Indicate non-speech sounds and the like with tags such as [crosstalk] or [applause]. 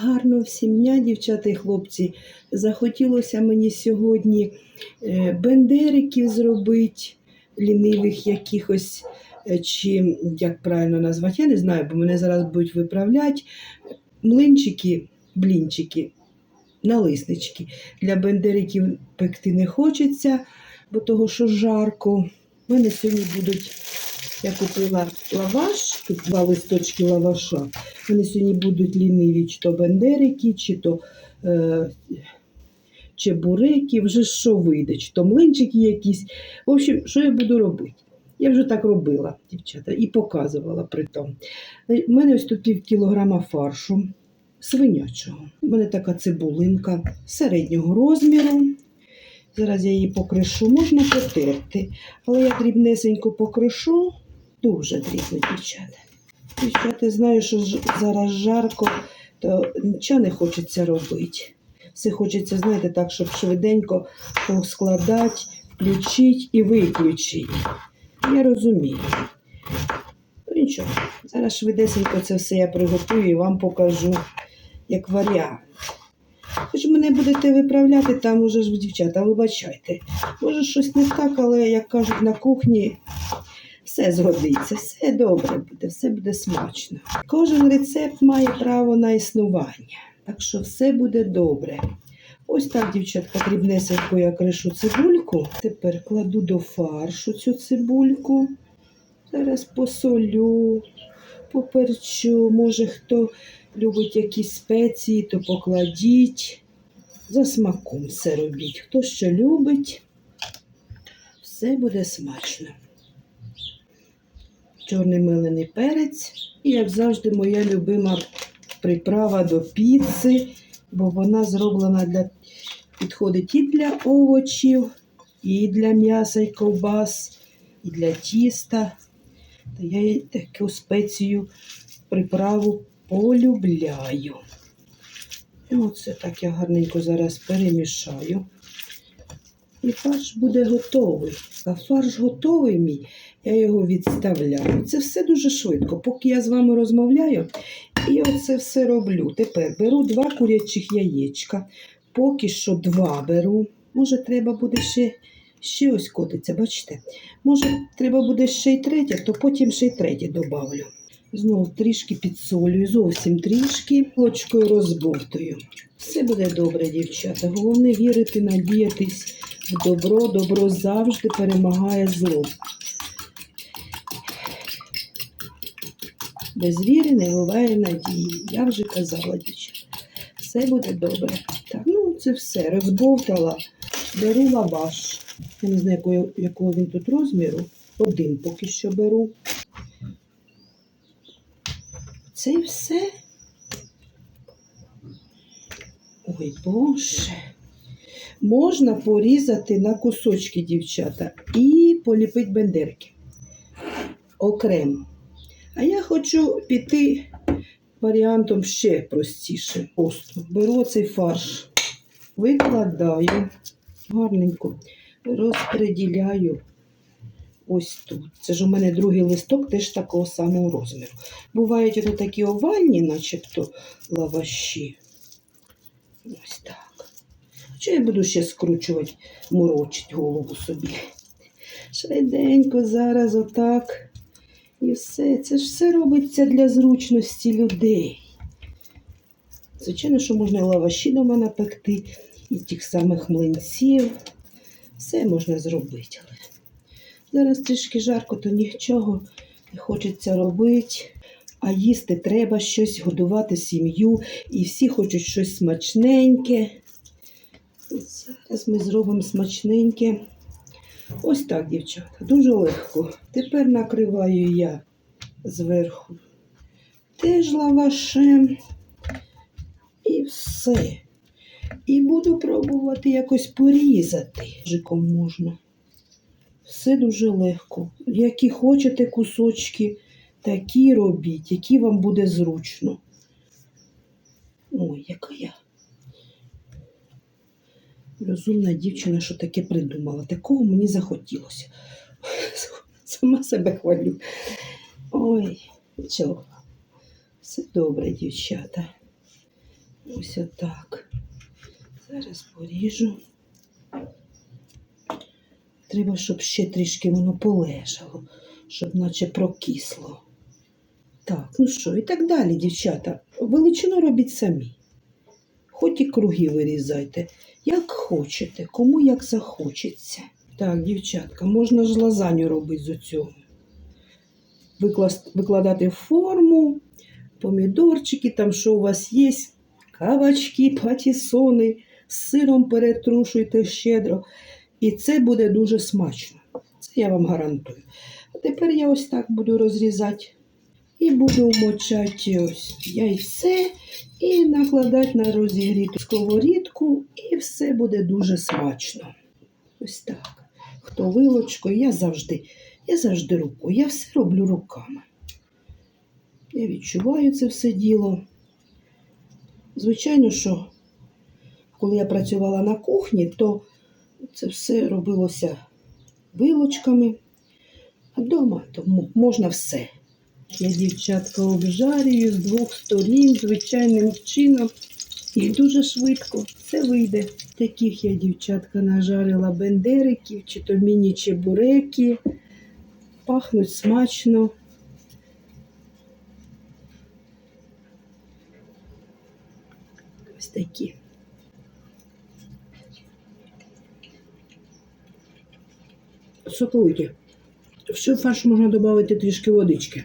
Гарно всім дня, дівчата і хлопці. Захотілося мені сьогодні е, бендериків зробити, лінивих якихось, е, чи як правильно назвати, я не знаю, бо мене зараз будуть виправляти. Млинчики, блінчики, налиснички. Для бендериків пекти не хочеться, бо того, що жарко. У мене сьогодні будуть, я купила лаваш, тут два листочки лаваша. Вони сьогодні будуть ліниві, чи то бендерики, чи то е, чебуреки, вже що вийде, чи то млинчики якісь. В общем, що я буду робити? Я вже так робила, дівчата, і показувала при тому. У мене ось тут пів кілограма фаршу свинячого. У мене така цибулинка середнього розміру. Зараз я її покришу, можна потерти, але я дрібнесенько покришу, дуже дрібно, дівчата. Дівчата, знаю, що зараз жарко, то нічого не хочеться робити. Все хочеться, знаєте, так, щоб швиденько поскладати, включити і виключити. Я розумію. Ну нічого, зараз швидесенько це все я приготую і вам покажу як варіант. Хоч мене будете виправляти, там уже ж дівчата, вибачайте. Може щось не так, але як кажуть на кухні, все згодиться, все добре буде, все буде смачно. Кожен рецепт має право на існування, так що все буде добре. Ось так, дівчатка, дрібнесенько я кришу цибульку. Тепер кладу до фаршу цю цибульку. Зараз посолю, поперчу. Може, хто любить якісь спеції, то покладіть. За смаком все робіть. Хто що любить, все буде смачно чорний мелений перець. І, як завжди, моя любима приправа до піци, бо вона зроблена для підходить і для овочів, і для м'яса і ковбас, і для тіста. Та я таку спецію приправу полюбляю. І оце так я гарненько зараз перемішаю. І фарш буде готовий. А фарш готовий мій, я його відставляю. Це все дуже швидко. Поки я з вами розмовляю, і оце все роблю. Тепер беру два курячих яєчка. Поки що два беру. Може, треба буде ще, ще ось котиться, бачите? Може, треба буде ще й третє, то потім ще й третє добавлю. Знову трішки підсолюю, зовсім трішки, ложкою розбовтую. Все буде добре, дівчата. Головне вірити, надіятись в добро. Добро завжди перемагає зло. Без віри не буває надії. Я вже казала, дівчата. Все буде добре. Так, ну це все. Розбовтала. Беру лаваш. Я не знаю, якого, якого він тут розміру. Один поки що беру. Це все. Ой, Боже. Можна порізати на кусочки, дівчата, і поліпити бендерки окремо. А я хочу піти варіантом ще простіше. Просто беру цей фарш, викладаю гарненько, розподіляю ось тут. Це ж у мене другий листок теж такого самого розміру. Бувають ото такі овальні, начебто лаваші. Ось так. Що я буду ще скручувати, морочити голову собі? Швиденько зараз отак. І все. Це ж все робиться для зручності людей. Звичайно, що можна лаваші дома напекти, і тих самих млинців. Все можна зробити. Але зараз трішки жарко, то нічого не хочеться робити. А їсти треба щось, годувати сім'ю, і всі хочуть щось смачненьке. Зараз ми зробимо смачненьке. Ось так, дівчата, дуже легко. Тепер накриваю я зверху теж лавашем. І все. І буду пробувати якось порізати. Жиком можна. Все дуже легко. Які хочете кусочки, такі робіть, які вам буде зручно. Ой, яка я розумна дівчина, що таке придумала. Такого мені захотілося. [laughs] Сама себе хвалю. Ой, нічого. Все добре, дівчата. Ось отак. Зараз поріжу. Треба, щоб ще трішки воно полежало, щоб наче прокисло. Так, ну що, і так далі, дівчата. Величину робіть самі. Хоч і круги вирізайте, як хочете, кому як захочеться. Так, дівчатка, можна ж лазанью робити з цього. Викладати форму, помідорчики, там що у вас є, кавачки, патісони, з сиром перетрушуйте щедро. І це буде дуже смачно. Це я вам гарантую. А тепер я ось так буду розрізати. І буду вмочати ось яйце і накладати на розігріту сковорідку, і все буде дуже смачно. Ось так. Хто вилочкою, я завжди, я завжди рукою, я все роблю руками. Я відчуваю це все діло. Звичайно, що коли я працювала на кухні, то це все робилося вилочками. А вдома тому можна все. Я дівчатка обжарюю з двох сторін звичайним чином. І дуже швидко все вийде. Таких я, дівчатка, нажарила бендериків, чи то міні-чебуреки. Пахнуть смачно. Ось такі. Соковиті. В цей фарш можна додати трішки водички.